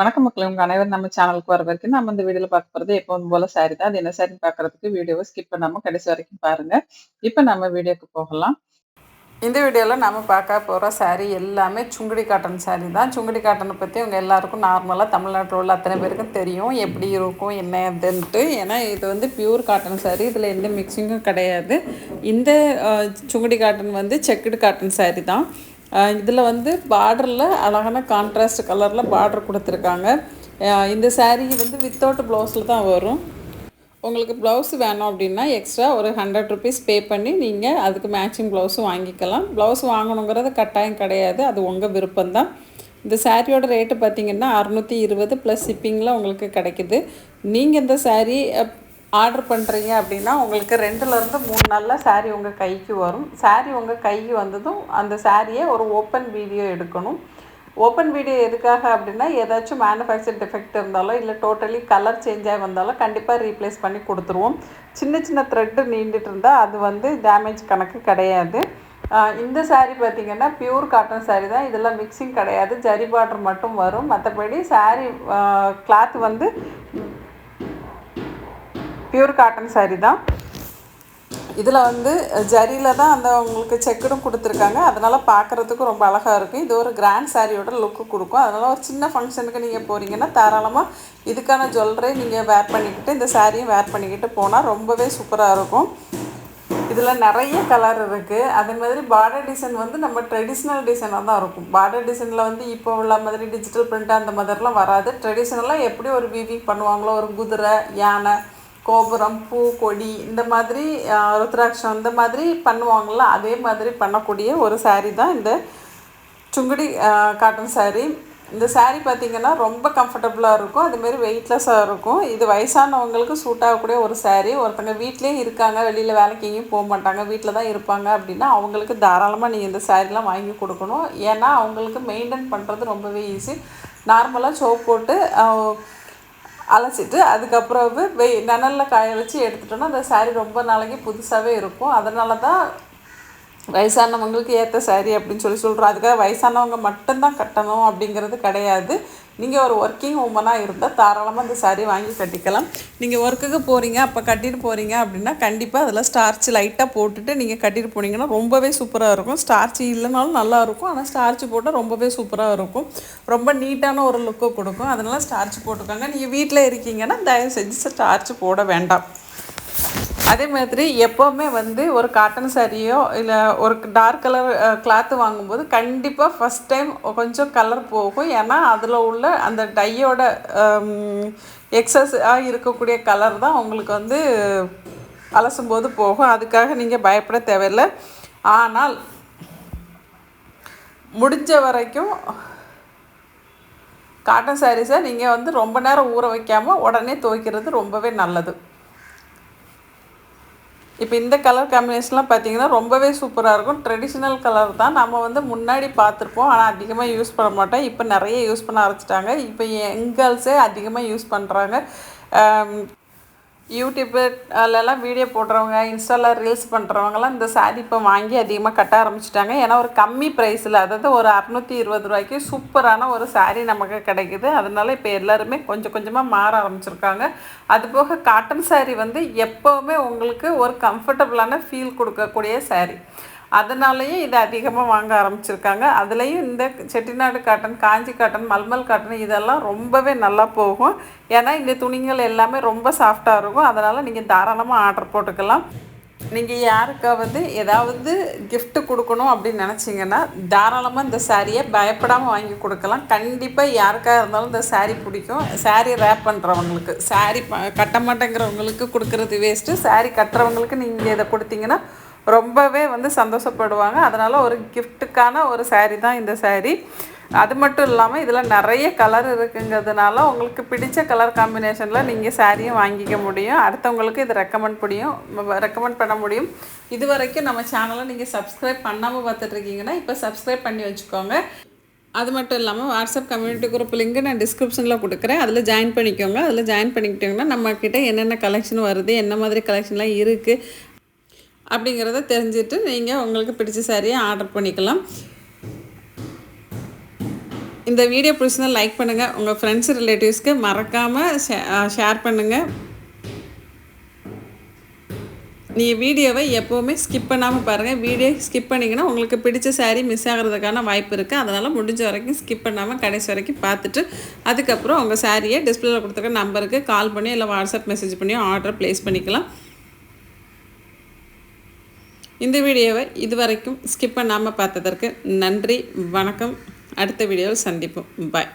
வணக்கம் மக்கள். உங்க அனைவரும் நம்ம சேனலுக்கு வர வரைக்கும் நம்ம இந்த வீடியோல பார்க்க போறது எப்பவும் போல சாரி தான். அது என்ன சாரின்னு பார்க்கறதுக்கு வீடியோவை ஸ்கிப் பண்ணாம கடைசி வரைக்கும் பாருங்க. இப்ப நம்ம வீடியோக்கு போகலாம். இந்த வீடியோவில் நம்ம பார்க்க போகிற சாரீ எல்லாமே சுங்குடி காட்டன் சாரீ தான். சுங்குடி காட்டனை பற்றி உங்கள் எல்லாருக்கும் நார்மலாக தமிழ்நாட்டில் உள்ள அத்தனை பேருக்கும் தெரியும். எப்படி இருக்கும் என்ன இதுன்ட்டு ஏன்னா இது வந்து பியூர் காட்டன் சாரீ இதில் எந்த மிக்சிங்கும் கிடையாது. இந்த சுங்குடி காட்டன் வந்து செக்குடு காட்டன் சாரீ தான். இதில் வந்து பார்டரில் அழகான கான்ட்ராஸ்ட் கலரில் பார்டர் கொடுத்துருக்காங்க. இந்த சாரீ வந்து வித்தவுட் ப்ளவுஸில் தான் வரும். உங்களுக்கு ப்ளவுஸ் வேணும் அப்படின்னா எக்ஸ்ட்ரா ஒரு ஹண்ட்ரட் ருபீஸ் பே பண்ணி நீங்கள் அதுக்கு மேட்சிங் ப்ளவுஸும் வாங்கிக்கலாம். ப்ளவுஸ் வாங்கணுங்கிறது கட்டாயம் கிடையாது அது உங்கள் விருப்பம்தான். இந்த சாரியோட ரேட்டு பார்த்தீங்கன்னா அறநூற்றி இருபது ப்ளஸ் ஷிப்பிங்கில் உங்களுக்கு கிடைக்குது. நீங்கள் இந்த சாரீ ஆர்டர் பண்ணுறீங்க அப்படின்னா உங்களுக்கு ரெண்டுலேருந்து மூணு நாளில் சாரீ உங்கள் கைக்கு வரும். சாரீ உங்கள் கைக்கு வந்ததும் அந்த சாரியை ஒரு ஓப்பன் வீடியோ எடுக்கணும். ஓப்பன் வீடியோ எதுக்காக அப்படின்னா ஏதாச்சும் மேனுஃபேக்சர் டிஃபெக்ட் இருந்தாலோ இல்லை டோட்டலி கலர் சேஞ்ச் ஆகி வந்தாலும் கண்டிப்பாக ரீப்ளேஸ் பண்ணி கொடுத்துருவோம். சின்ன சின்ன த்ரெட்டு நீண்டுட்டு இருந்தால் அது வந்து டேமேஜ் கணக்கு கிடையாது. இந்த சாரீ பார்த்திங்கன்னா பியூர் காட்டன் சாரீ தான். இதெல்லாம் மிக்சிங் கிடையாது. ஜரி பார்டர் மட்டும் வரும். மற்றபடி சாரீ கிளாத் வந்து பியூர் காட்டன் சாரீ தான். இதில் வந்து ஜரியில் தான் அந்த உங்களுக்கு செக்குடும் கொடுத்துருக்காங்க. அதனால் பார்க்குறதுக்கும் ரொம்ப அழகாக இருக்கும் இது ஒரு கிராண்ட் சாரியோட லுக்கு கொடுக்கும். அதனால் ஒரு சின்ன ஃபங்க்ஷனுக்கு நீங்கள் போகிறீங்கன்னா தாராளமாக இதுக்கான ஜுவல்லரி நீங்கள் வேர் பண்ணிக்கிட்டு இந்த சாரியும் வேர் பண்ணிக்கிட்டு போனால் ரொம்பவே சூப்பராக இருக்கும். இதில் நிறைய கலர் இருக்குது அதே மாதிரி பார்டர் டிசைன் வந்து நம்ம ட்ரெடிஷ்னல் டிசைனாக தான் இருக்கும். பார்டர் டிசைனில் வந்து இப்போ உள்ள மாதிரி டிஜிட்டல் பிரிண்ட் அந்த மாதிரிலாம் வராது. ட்ரெடிஷ்னலாக எப்படி ஒரு வீவிங் பண்ணுவாங்களோ ஒரு குதிரை யானை கோபுரம் பூ கொடி இந்த மாதிரி ருத்ராட்சம் இந்த மாதிரி பண்ணுவாங்கள அதே மாதிரி பண்ணக்கூடிய ஒரு சாரீ தான் இந்த சுங்குடி காட்டன் சாரீ இந்த சாரீ பார்த்திங்கன்னா ரொம்ப கம்ஃபர்டபுளாக இருக்கும். அதுமாரி வெயிட்லெஸ்ஸாக இருக்கும். இது வயசானவங்களுக்கு சூட் ஆகக்கூடிய ஒரு சாரீ ஒருத்தங்க வீட்லேயே இருக்காங்க வெளியில் வேலைக்கு எங்கேயும் போக மாட்டாங்க வீட்டில் தான் இருப்பாங்க அப்படின்னா அவங்களுக்கு தாராளமாக நீங்கள் இந்த சாரீலாம் வாங்கி கொடுக்கணும். ஏன்னா அவங்களுக்கு மெயின்டைன் பண்ணுறது ரொம்பவே ஈஸி நார்மலாக சோப் போட்டு அலசிட்டு அதுக்கப்புறம் வெய் நனலில் காய வச்சு எடுத்துட்டோன்னா அந்த சாரீ ரொம்ப நாளைக்கு புதுசாகவே இருக்கும். அதனால தான் வயசானவங்களுக்கு ஏற்ற சாரி அப்படின்னு சொல்லி சொல்கிறோம் அதுக்காக வயசானவங்க மட்டும்தான் கட்டணும் அப்படிங்கிறது கிடையாது. நீங்கள் ஒரு ஒர்க்கிங் உமனாக இருந்தால் தாராளமாக அந்த saree வாங்கி கட்டிக்கலாம். நீங்கள் ஒர்க்குக்கு போகிறீங்க அப்போ கட்டிட்டு போகிறீங்க அப்படின்னா கண்டிப்பாக அதில் ஸ்டார்ச் லைட்டாக போட்டுட்டு நீங்கள் கட்டிட்டு போனீங்கன்னா ரொம்பவே சூப்பராக இருக்கும். ஸ்டார்ச் இல்லைனாலும் நல்லா இருக்கும். ஆனால் ஸ்டார்ச் போட்டால் ரொம்பவே சூப்பராக இருக்கும். ரொம்ப நீட்டான ஒரு லுக்கு கொடுக்கும். அதனால் ஸ்டார்ச் போட்டுக்கோங்க நீங்கள் வீட்டில் இருக்கீங்கன்னா தயவு செஞ்சு ஸ்டார்ச் போட வேண்டாம். அதே மாதிரி எப்போவுமே வந்து ஒரு காட்டன் சாரியோ இல்லை ஒரு டார்க் கலர் கிளாத்து வாங்கும்போது கண்டிப்பாக ஃபஸ்ட் டைம் கொஞ்சம் கலர் போகும். ஏன்னா அதில் உள்ள அந்த டையோட எக்ஸஸாக இருக்கக்கூடிய கலர் தான் உங்களுக்கு வந்து அலசும்போது போகும். அதுக்காக நீங்கள் பயப்பட தேவையில்லை. ஆனால் முடிஞ்ச வரைக்கும் காட்டன் சாரீஸை நீங்கள் வந்து ரொம்ப நேரம் ஊற வைக்காமல் உடனே துவைக்கிறது ரொம்பவே நல்லது. இப்போ இந்த கலர் காம்பினேஷன்லாம் பார்த்தீங்கன்னா ரொம்பவே சூப்பராக இருக்கும். ட்ரெடிஷ்னல் கலர் தான். நம்ம வந்து முன்னாடி பார்த்துருப்போம். ஆனால் அதிகமாக யூஸ் பண்ண மாட்டோம். இப்போ நிறைய யூஸ் பண்ண ஆரம்பிச்சிட்டாங்க. இப்போ எங்கேர்ள்ஸே அதிகமாக யூஸ் பண்ணுறாங்க யூடியூப்லலாம் வீடியோ போடுறவங்க இன்ஸ்டாவில் ரீல்ஸ் பண்ணுறவங்கலாம் இந்த saree இப்போ வாங்கி அதிகமாக கட்ட ஆரம்பிச்சிட்டாங்க. ஏன்னா ஒரு கம்மி ப்ரைஸில் அதாவது ஒரு அறநூற்றி இருபது ரூபாய்க்கு சூப்பரான ஒரு saree நமக்கு கிடைக்குது. அதனால இப்போ எல்லாருமே கொஞ்சம் கொஞ்சமாக மாற ஆரம்பிச்சிருக்காங்க. அதுபோக காட்டன் saree வந்து எப்போவுமே உங்களுக்கு ஒரு கம்ஃபர்டபுளான ஃபீல் கொடுக்கக்கூடிய saree. அதனாலையும் இதை அதிகமாக வாங்க ஆரம்பிச்சிருக்காங்க. அதுலேயும் இந்த Chettinad cotton Kanchi cotton mulmul cotton இதெல்லாம் ரொம்பவே நல்லா போகும். ஏன்னா இந்த துணிகள் எல்லாமே ரொம்ப சாஃப்டாக இருக்கும். அதனால் நீங்கள் தாராளமாக ஆர்டர் போட்டுக்கலாம். நீங்கள் யாருக்காவது ஏதாவது கிஃப்ட்டு கொடுக்கணும் அப்படின்னு நினச்சிங்கன்னா தாராளமாக இந்த சாரியை பயப்படாமல் வாங்கி கொடுக்கலாம். கண்டிப்பாக யாருக்காக இருந்தாலும் இந்த saree பிடிக்கும். saree ரேப் பண்ணுறவங்களுக்கு saree கட்ட மாட்டேங்கிறவங்களுக்கு கொடுக்குறது வேஸ்ட்டு saree கட்டுறவங்களுக்கு நீங்கள் இதை கொடுத்தீங்கன்னா ரொம்பவே வந்து சந்தோஷப்படுவாங்க. அதனால் ஒரு கிஃப்ட்டுக்கான ஒரு சாரீ தான் இந்த சாரீ அது மட்டும் இல்லாமல் இதில் நிறைய கலர் இருக்குங்கிறதுனால உங்களுக்கு பிடிச்ச கலர் காம்பினேஷனில் நீங்கள் சாரியும் வாங்கிக்க முடியும். அடுத்தவங்களுக்கு இது ரெக்கமெண்ட் முடியும் ரெக்கமெண்ட் பண்ண முடியும். இது வரைக்கும் நம்ம சேனலை நீங்கள் சப்ஸ்கிரைப் பண்ணாமல் பார்த்துட்ருக்கீங்கன்னா இப்போ சப்ஸ்கிரைப் பண்ணி வச்சுக்கோங்க. அது மட்டும் இல்லாமல் வாட்ஸ்அப் கம்யூனிட்டி குரூப் லிங்க் நான் டிஸ்கிரிப்ஷனில் கொடுக்குறேன். அதில் ஜாயின் பண்ணிக்கோங்க. அதில் ஜாயின் பண்ணிக்கிட்டோங்கன்னா நம்மக்கிட்ட என்னென்ன கலெக்ஷன் வருது என்ன மாதிரி கலெக்ஷன்லாம் இருக்குது அப்படிங்கிறத தெரிஞ்சுட்டு நீங்கள் உங்களுக்கு பிடிச்ச சாரியை ஆர்டர் பண்ணிக்கலாம். இந்த வீடியோ பிடிச்சிருந்தா லைக் பண்ணுங்கள் உங்கள் ஃப்ரெண்ட்ஸ் ரிலேட்டிவ்ஸ்க்கு மறக்காமல் ஷேர் பண்ணுங்கள் நீங்கள் வீடியோவை எப்போவுமே ஸ்கிப் பண்ணாமல் பாருங்கள் வீடியோ ஸ்கிப் பண்ணிங்கன்னா உங்களுக்கு பிடிச்ச சாரீ மிஸ் ஆகிறதுக்கான வாய்ப்பு இருக்குது அதனால் முடிஞ்ச வரைக்கும் ஸ்கிப் பண்ணாமல் கடைசி வரைக்கும் பார்த்துட்டு அதுக்கப்புறம் உங்கள் சாரியை டிஸ்பிளேல கொடுத்துருக்க நம்பருக்கு கால் பண்ணி இல்லை வாட்ஸ்அப் மெசேஜ் பண்ணியோ ஆர்டர் ப்ளேஸ் பண்ணிக்கலாம். இந்த வீடியோவை இதுவரைக்கும் ஸ்கிப் பண்ணாமல் பார்த்ததற்கு நன்றி வணக்கம். அடுத்த வீடியோவில் சந்திப்போம். பாய்